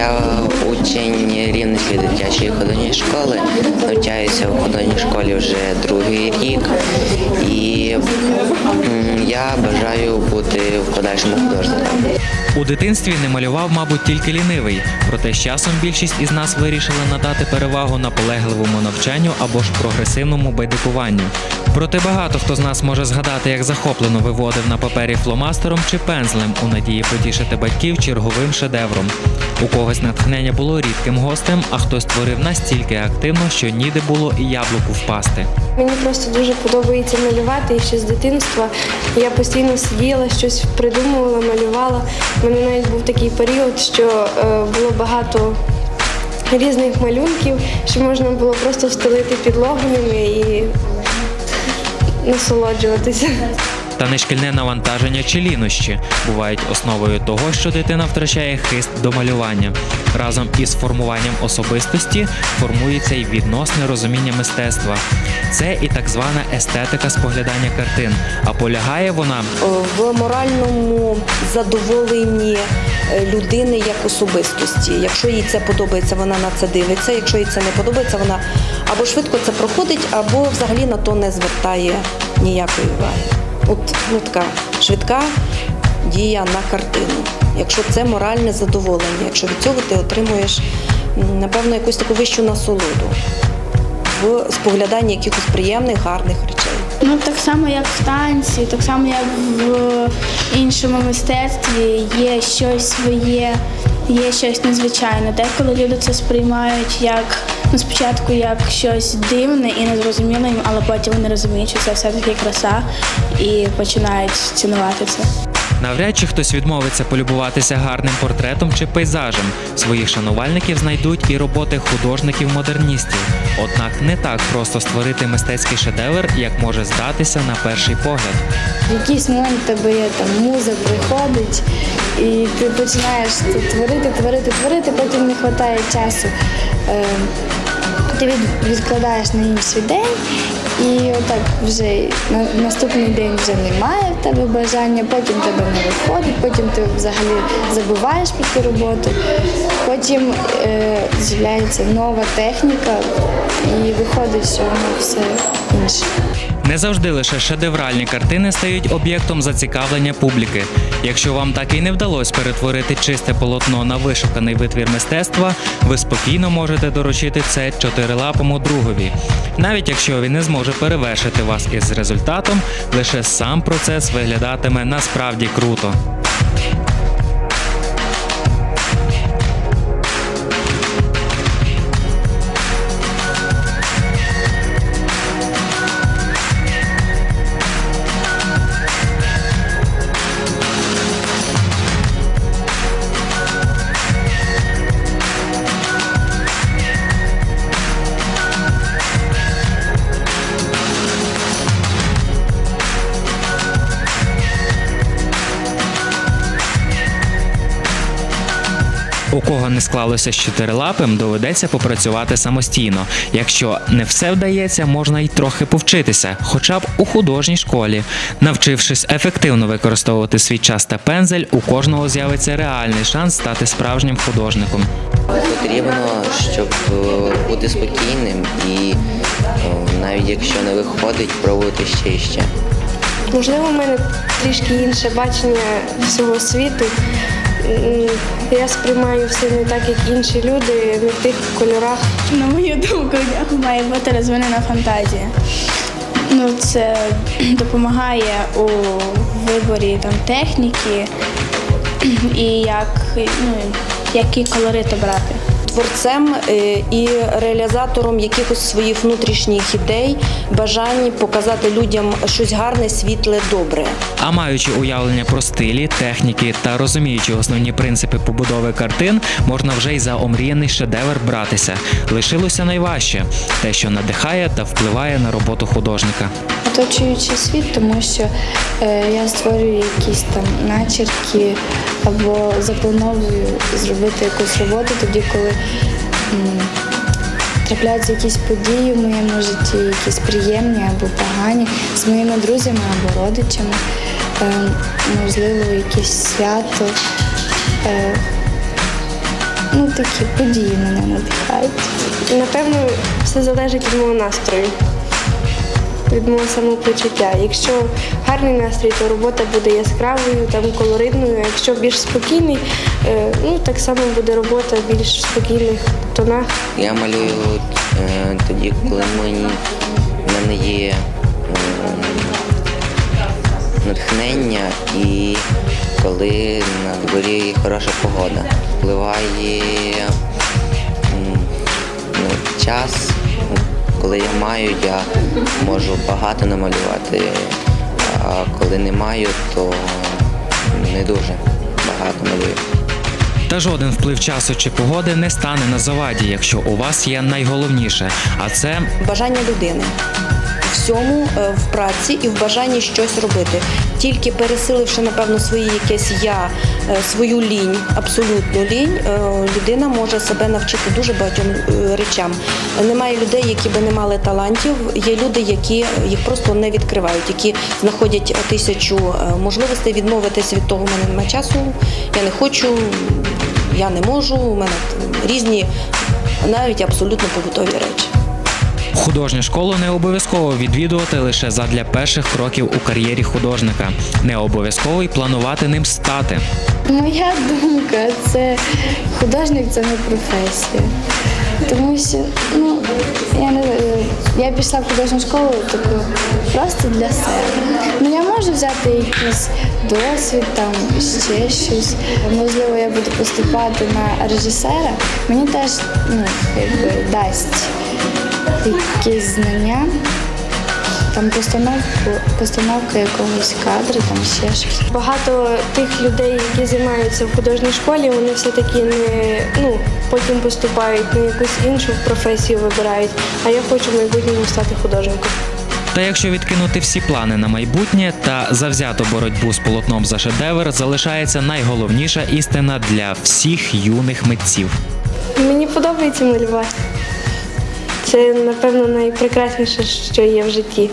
Я учень Рівненської дитячої художньої школи, навчаюся в художній школі вже другий рік, і я бажаю бути в подальшому художником. У дитинстві не малював, мабуть, тільки лінивий. Проте з часом більшість із нас вирішили надати перевагу наполегливому навчанню або ж прогресивному байдикуванню. Проте багато хто з нас може згадати, як захоплено виводив на папері фломастером чи пензлем у надії потішити батьків черговим шедевром. У когось натхнення було рідким гостем, а хтось творив настільки активно, що ніде було і яблуку впасти. Мені просто дуже подобається малювати і ще з дитинства. Я постійно сиділа, щось придумувала, малювала. У мене навіть був такий період, що е, було багато різних малюнків, що можна було просто встелити підлогу ними і насолоджуватися. Та нешкільне навантаження чи лінощі бувають основою того, що дитина втрачає хист до малювання. Разом із формуванням особистості формується й відносне розуміння мистецтва. Це і так звана естетика споглядання картин. А полягає вона в моральному задоволенні е, людини як особистості. Якщо їй це подобається, вона на це дивиться. Якщо їй це не подобається, вона або швидко це проходить, або взагалі на то не звертає ніякої уваги. От ну, така швидка дія на картину. Якщо це моральне задоволення, якщо від цього ти отримуєш напевно якусь таку вищу насолоду в спогляданні якихось приємних, гарних речей. Ну так само, як в танці, так само, як в іншому мистецтві є щось своє, є щось незвичайне. Деколи люди це сприймають як ну, спочатку як щось дивне і незрозуміле їм, але потім вони розуміють, що це все-таки краса і починають цінувати це. навряд чи хтось відмовиться полюбуватися гарним портретом чи пейзажем. Своїх шанувальників знайдуть і роботи художників-модерністів. Однак не так просто створити мистецький шедевр, як може здатися на перший погляд. В якийсь момент тебе є там муза приходить, і ти починаєш творити, творити, творити, потім не вистачає часу. Ти від- відкладаєш на інший день, і отак вже на наступний день вже немає в тебе бажання, потім тебе не виходить, потім ти взагалі забуваєш про цю роботу. Потім е, з'являється нова техніка, і виходить, що воно все інше. Не завжди лише шедевральні картини стають об'єктом зацікавлення публіки. Якщо вам так і не вдалося перетворити чисте полотно на вишуканий витвір мистецтва, ви спокійно можете доручити це чотирилапому другові. Навіть якщо він не зможе перевершити вас із результатом, лише сам процес виглядатиме насправді круто. У кого не склалося з чотирилапим, доведеться попрацювати самостійно. Якщо не все вдається, можна й трохи повчитися, хоча б у художній школі. Навчившись ефективно використовувати свій час та пензель, у кожного з'явиться реальний шанс стати справжнім художником. Потрібно, щоб е, бути спокійним і е, навіть якщо не виходить, пробувати ще і ще. Можливо, в мене трішки інше бачення всього світу. Я сприймаю все не так, як інші люди, не в тих кольорах. На мою думку, має бути розвинена фантазія. Ну, це допомагає у виборі там, техніки і як, ну, які колорити брати. Творцем е, і реалізатором якихось своїх внутрішніх ідей, бажань показати людям щось гарне, світле, добре. А маючи уявлення про стилі, техніки та розуміючи основні принципи побудови картин, можна вже й за омріяний шедевр братися. Лишилося найважче те, що надихає та впливає на роботу художника. Оточуючий світ, тому що е, я створюю якісь там начерки або заплановую зробити якусь роботу тоді, коли трапляються якісь події в моєму житті, якісь приємні або погані з моїми друзями або родичами, е, можливо, якесь свято. Е, ну, такі події мене надихають. Напевно, все залежить від мого настрою, від мого самопочуття. Якщо гарний настрій, то робота буде яскравою, там, колоритною. А якщо більш спокійний, е, ну так само буде робота в більш спокійних тонах. Я малюю е, тоді, коли мені мене є ем, натхнення і коли на дворі хороша погода. Впливає ну, час, коли я маю, я можу багато намалювати, а коли не маю, то не дуже багато малюю. Та жоден вплив часу чи погоди не стане на заваді, якщо у вас є найголовніше, а це бажання людини. Всьому е, в праці і в бажанні щось робити. Тільки пересиливши, напевно, своє якесь я, е, свою лінь, абсолютну лінь, е, людина може себе навчити дуже багатьом е, речам. Немає людей, які би не мали талантів. Є люди, які їх просто не відкривають, які знаходять тисячу можливостей відмовитись від того, у мене немає часу, я не хочу, я не можу. У мене різні навіть абсолютно побутові речі. Художню школу не обов'язково відвідувати лише задля перших кроків у кар'єрі художника. Не обов'язково й планувати ним стати. Моя думка це художник це не професія. Тому що ну, я, не, я пішла в художню школу таку просто для себе. Ну я можу взяти якийсь досвід, там ще щось. Можливо, я буду поступати на режисера. Мені теж ну, якби, дасть якісь знання, там постановку, постановка якогось кадру, там ще щось. Багато тих людей, які займаються в художній школі, вони все-таки не ну, потім поступають на якусь іншу професію вибирають. А я хочу в майбутньому стати художником. Та якщо відкинути всі плани на майбутнє та завзяту боротьбу з полотном за шедевр, залишається найголовніша істина для всіх юних митців. Мені подобається малювати. Це, напевно, найпрекрасніше, що є в житті.